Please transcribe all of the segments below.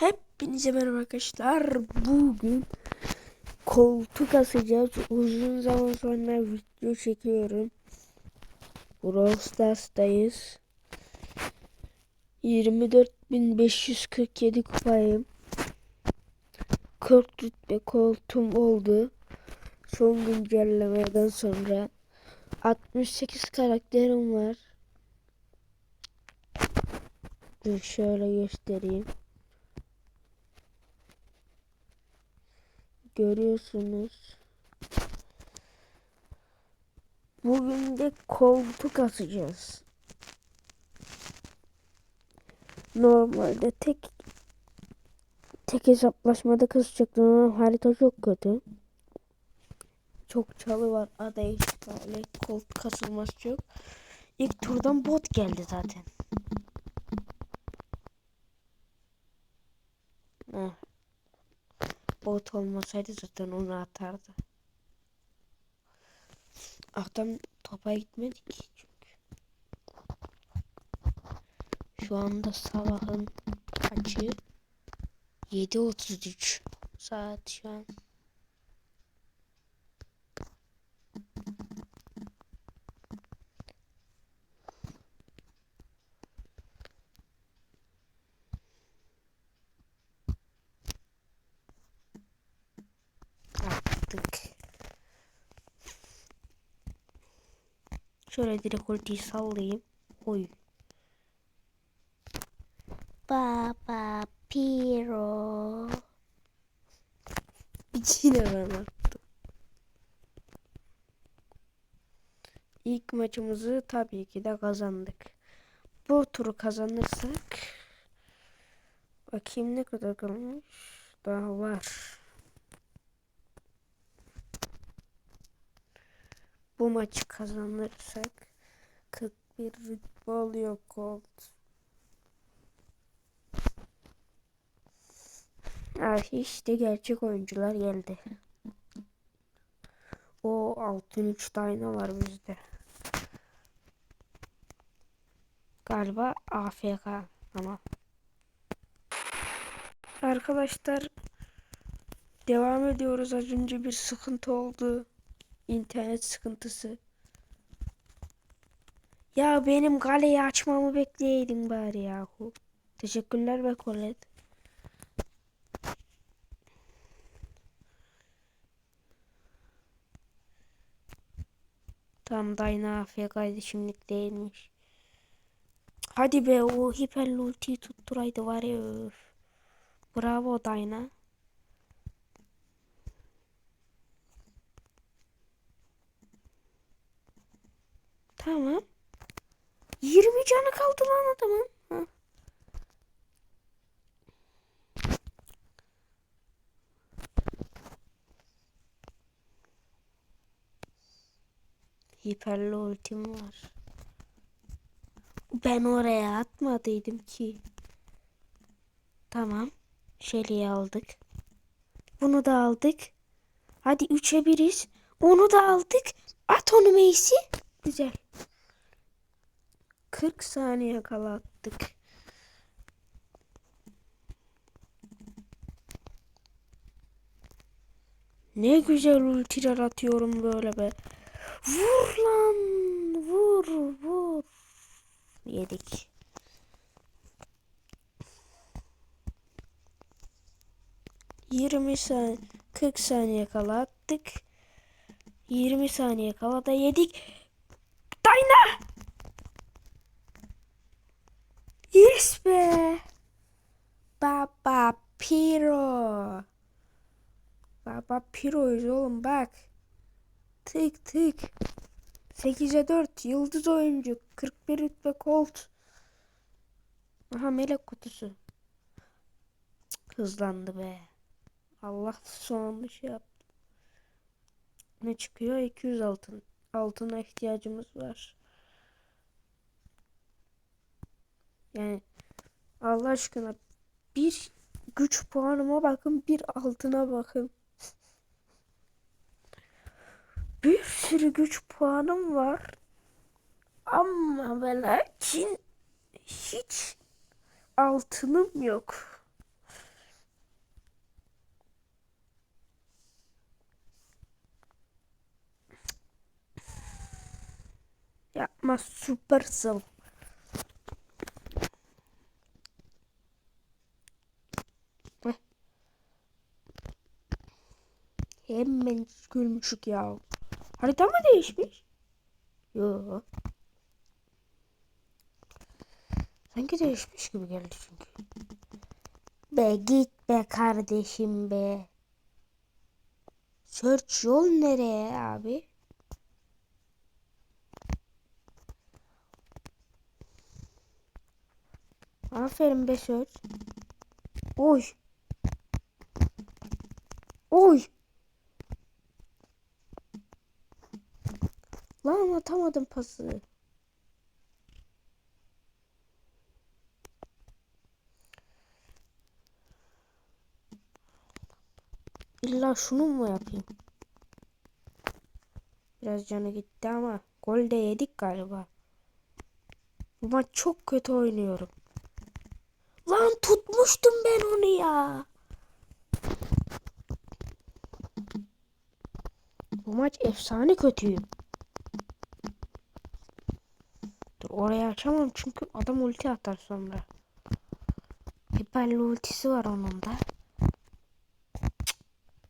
Hepinize merhaba arkadaşlar. Bugün koltuk asacağız. Uzun zaman sonra video çekiyorum. Brawl Stars'tayız. 24.547 kupayım. 40 rütbe koltuğum oldu. Son güncellemeden sonra 68 karakterim var. Dur şöyle göstereyim. Görüyorsunuz. Bugün de koltuk asacağız. Normalde tek tek hesaplaşmada kasacaktım ama harita çok kötü. Çok çalı var. Ada işgali. Koltuk kasılması çok. İlk turdan bot geldi zaten. Heh. Bot olmasaydı zaten onu atardı. Adam topa gitmedi ki çünkü. Şu anda sabahın kaçı? 7.33 saat şu an. Attık. Şöyle direkt ultiyi sallayayım. Oy. Baba Piro. İçine ben attım. İlk maçımızı tabii ki de kazandık. Bu turu kazanırsak bakayım ne kadar kalmış. Daha var. Bu maçı kazanırsak 41 rütbe oluyor Colt. Ah işte gerçek oyuncular geldi. O altın 3 tane var bizde. Galiba AFK ama. Arkadaşlar devam ediyoruz. Az önce bir sıkıntı oldu. İnternet sıkıntısı. Ya benim kaleyi açmamı bekleyeydin bari yahu. Teşekkürler be Colette. Tam Dayna AFK'ydı şimdilik değilmiş. Hadi be o hiper ultiyi tutturaydı var ya öf. Bravo Dayna. Tamam. 20 canı kaldı lan adamın. Ha. Hiperli ultim var. Ben oraya atmadıydım ki. Tamam. Shelly'i aldık. Bunu da aldık. Hadi 3'e 1'iz. Onu da aldık. At onu Macy. Güzel. 40 saniye kala attık. Ne güzel ultiler atıyorum böyle be. Vur lan. Vur vur. Yedik. Yirmi saniye, 40 saniye kala attık. 20 saniye kala da yedik. Dayna! Yes be. Baba Piro. Baba Piro'yuz oğlum bak. Tık tık. 8'e 4 yıldız oyuncu. 41 rütbe Colt. Aha melek kutusu. Hızlandı be. Allah sonunda şey yaptı. Ne çıkıyor? 200 altın. Altına ihtiyacımız var. Yani Allah aşkına bir güç puanıma bakın bir altına bakın. Bir sürü güç puanım var. Ama ve lakin hiç altınım yok. Kaçma Supercell. Hemen gülmüşük ya. Harita mı değişmiş? Yo. Sanki değişmiş gibi geldi çünkü. Be git be kardeşim be. Search yol nereye abi? Aferin be Search. Oy. Oy. Lan atamadım pası. İlla şunu mu yapayım? Biraz canı gitti ama gol de yedik galiba. Bu maç çok kötü oynuyorum. Lan tutmuştum ben onu ya. Bu maç efsane kötüyüm. Dur oraya açamam çünkü adam ulti atar sonra. Hiperli ultisi var onun da.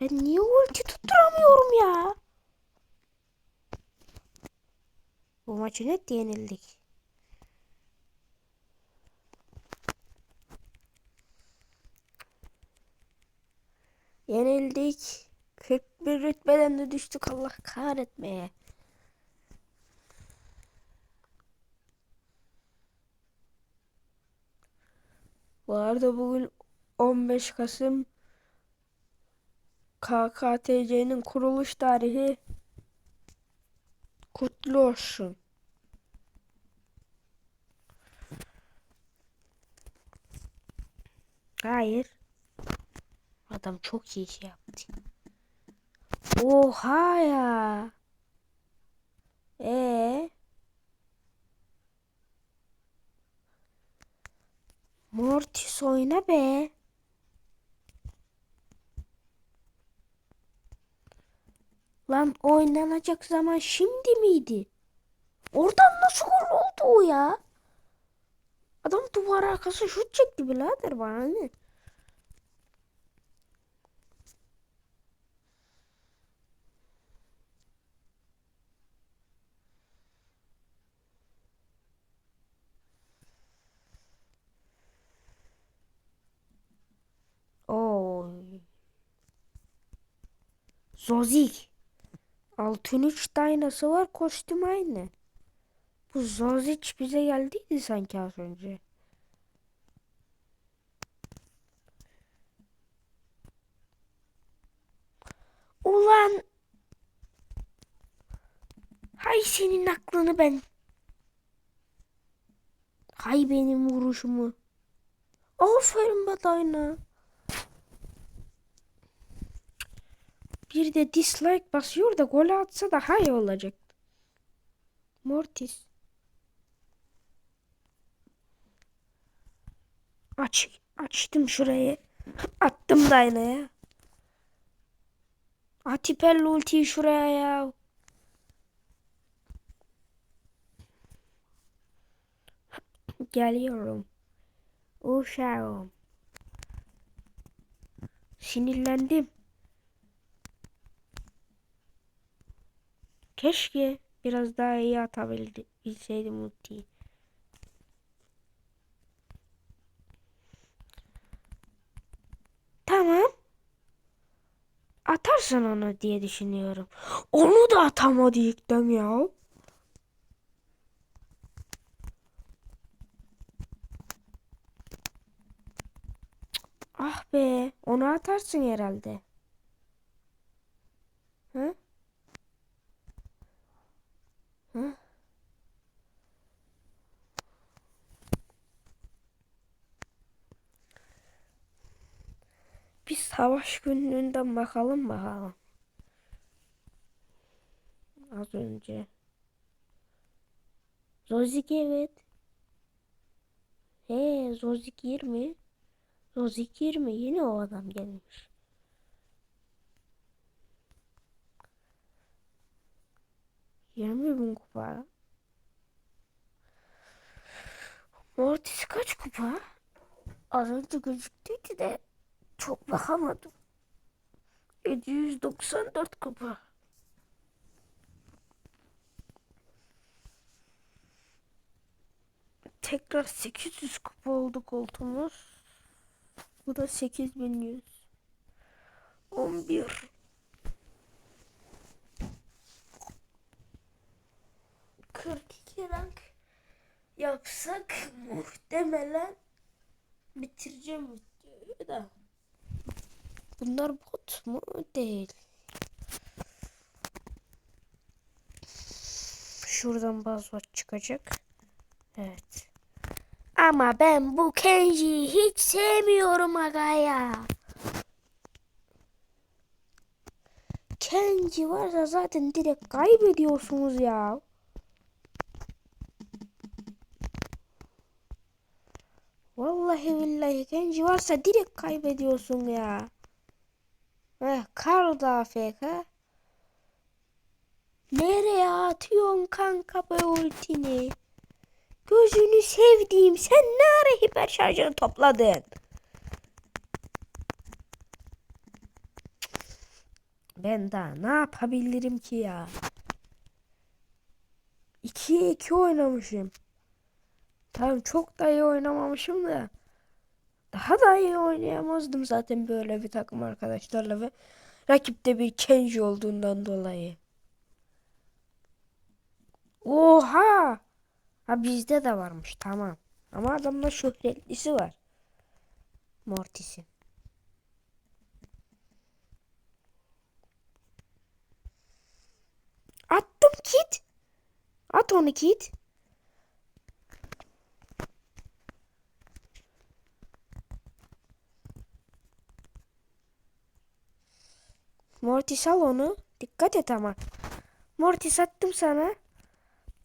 Ben niye ulti tutturamıyorum ya? Bu maçı net yenildik. Yenildik. 41 rütbeden de düştük Allah kahretmeye. Bu arada bugün 15 Kasım KKTC'nin kuruluş tarihi kutlu olsun. Hayır. Adam çok iyi şey yaptı. Oha ya. Ee? Mortis oyna be. Lan oynanacak zaman şimdi miydi? Oradan nasıl gol oldu o ya? Adam duvar arkası şut çekti birader bana ne? Oy. Zozik. Altın 3 taynası var kostüm aynı. Bu Zozik bize geldiydi sanki az önce. Ulan. Hay senin aklını ben. Hay benim vuruşumu. Aferin be Dayna. Bir de dislike basıyor da gol atsa daha iyi olacak. Mortis. Aç. Açtım şurayı. Attım Dayna'ya. Atipel ultiyi şuraya ya. Geliyorum. Uşağım. Sinirlendim. Keşke biraz daha iyi atabildi, bilseydim ultiyi. Tamam. Atarsın onu diye düşünüyorum. Onu da atamadı ilkten ya. Ah be, onu atarsın herhalde. Savaş günlüğünden bakalım bakalım. Az önce. Zozik evet. He Zozik 20. Zozik 20 yine o adam gelmiş. Yirmi bin kupa. Mortis kaç kupa? Az önce gözüktüydü de çok bakamadım. 794 kupa. Tekrar 800 kupa oldu koltuğumuz. Bu da 8100. 11. Kırk iki rank yapsak muhtemelen bitireceğim videoyu da. Bunlar bot mu? Değil. Şuradan bazı çıkacak. Evet. Ama ben bu Kenji'yi hiç sevmiyorum aga ya. Kenji varsa zaten direkt kaybediyorsunuz ya. Vallahi billahi Kenji varsa direkt kaybediyorsun ya. Heh, Karl da AFK. Nereye atıyorsun kanka bu ultini? Gözünü sevdiğim sen ne ara hiper şarjını topladın? Ben daha ne yapabilirim ki ya? 2'ye 2 oynamışım. Tamam çok da iyi oynamamışım da. Daha da iyi oynayamazdım zaten böyle bir takım arkadaşlarla ve rakipte bir Kenji olduğundan dolayı. Oha! Ha bizde de varmış tamam. Ama adamda şöhretlisi var. Mortis'in. Attım kit. At onu kit. Mortis al onu. Dikkat et ama. Mortis attım sana.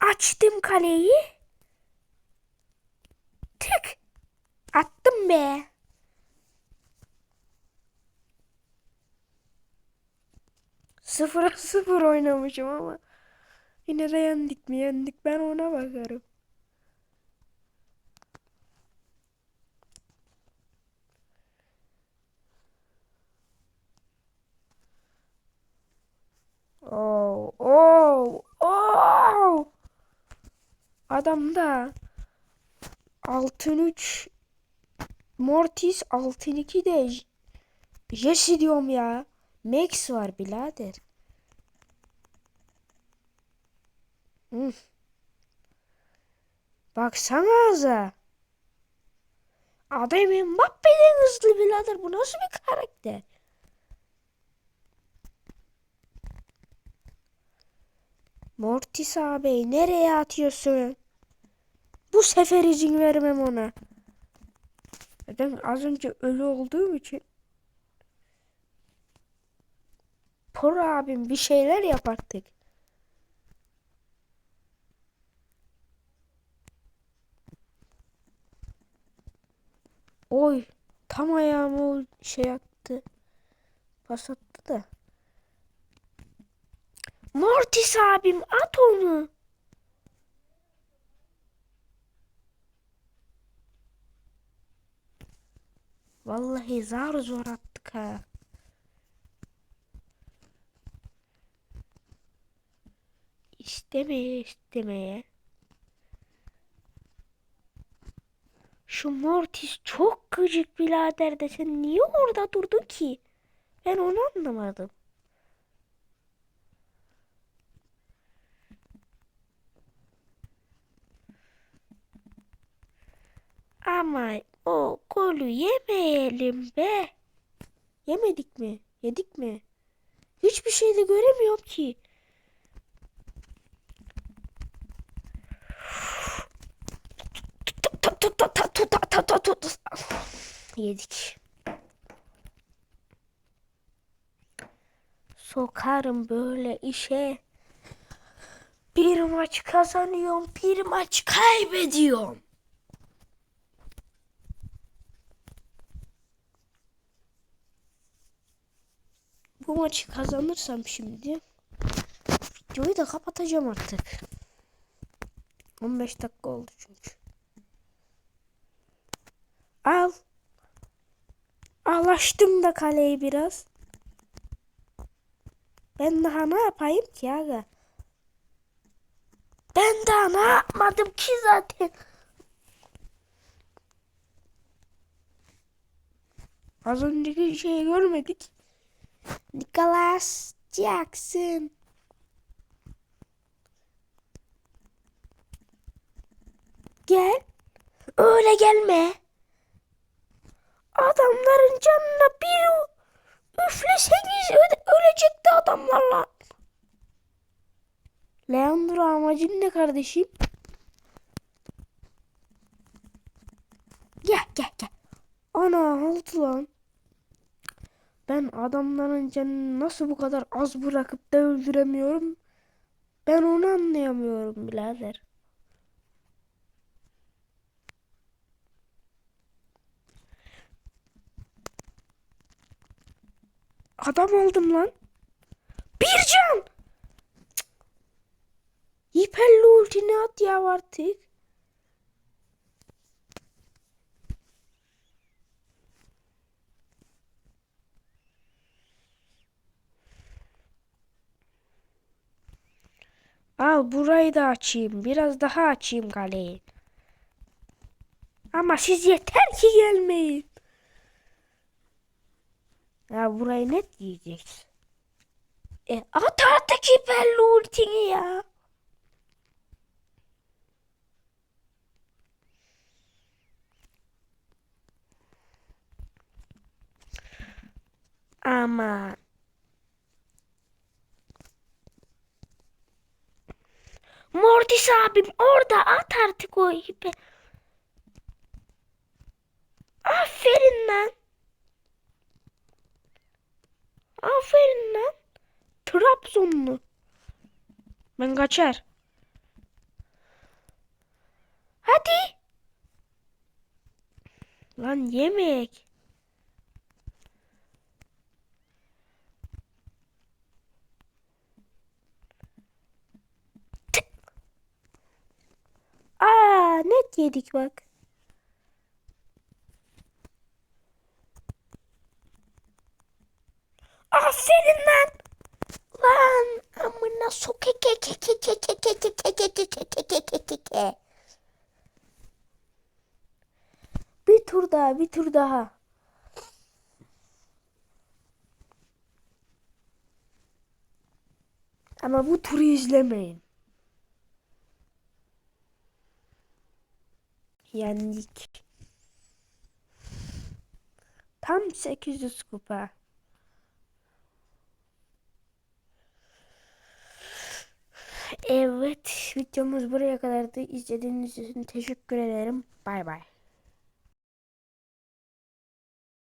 Açtım kaleyi. Tık. Attım be. Sıfıra sıfır oynamışım ama. Yine de yendik mi yendik ben ona bakarım. Adamda altın 3 Mortis altın 2 de Jesse diyorum ya. Max var birader. Hı. Baksana ağza. Adam Mbappe'den hızlı birader. Bu nasıl bir karakter? Mortis abi nereye atıyorsun? Bu sefer izin vermem ona. Ben az önce ölü olduğum için Por abim bir şeyler yap artık. Oy tam ayağıma şey attı. Pas attı da. Mortis abim at onu. Vallahi zar zor attık ha. İstemeye istemeye. Şu Mortis çok gıcık birader de sen niye orada durdun ki? Ben onu anlamadım. Ama o golü yemeyelim be. Yemedik mi? Yedik mi? Hiçbir şey de göremiyorum ki. Yedik. Sokarım böyle işe. Bir maç kazanıyorum, bir maç kaybediyorum. Bu maçı kazanırsam şimdi videoyu da kapatacağım artık. 15 dakika oldu çünkü. Al. Al açtım da kaleyi biraz. Ben daha ne yapayım ki aga? Ben daha ne yapmadım ki zaten. Az önceki şeyi görmedik. Nicholas Jackson. Gel. Öyle gelme. Adamların canına bir üfleseniz ölecekti adamlarla. Leandro amacın ne kardeşim? Gel gel gel. Ana oldu lan. Ben adamların canını nasıl bu kadar az bırakıp da öldüremiyorum? Ben onu anlayamıyorum birader. Adam oldum lan. Bir can. Hiperli ultini at ya artık. Al burayı da açayım. Biraz daha açayım kaleyi. Ama siz yeter ki gelmeyin. Ya burayı net yiyeceksin. E at artık hiperli ultini ya. Ama Mortis abim orada at artık o hiper. Aferin lan. Aferin lan. Trabzonlu. Ben kaçar. Hadi. Lan yemek. Aa net yedik bak. Ah senin lan. Lan amına sokeke Bir tur daha, bir tur daha. Ama bu turu izlemeyin. Yendik. Tam 800 kupa. Evet, videomuz buraya kadardı. İzlediğiniz için teşekkür ederim. Bay bay.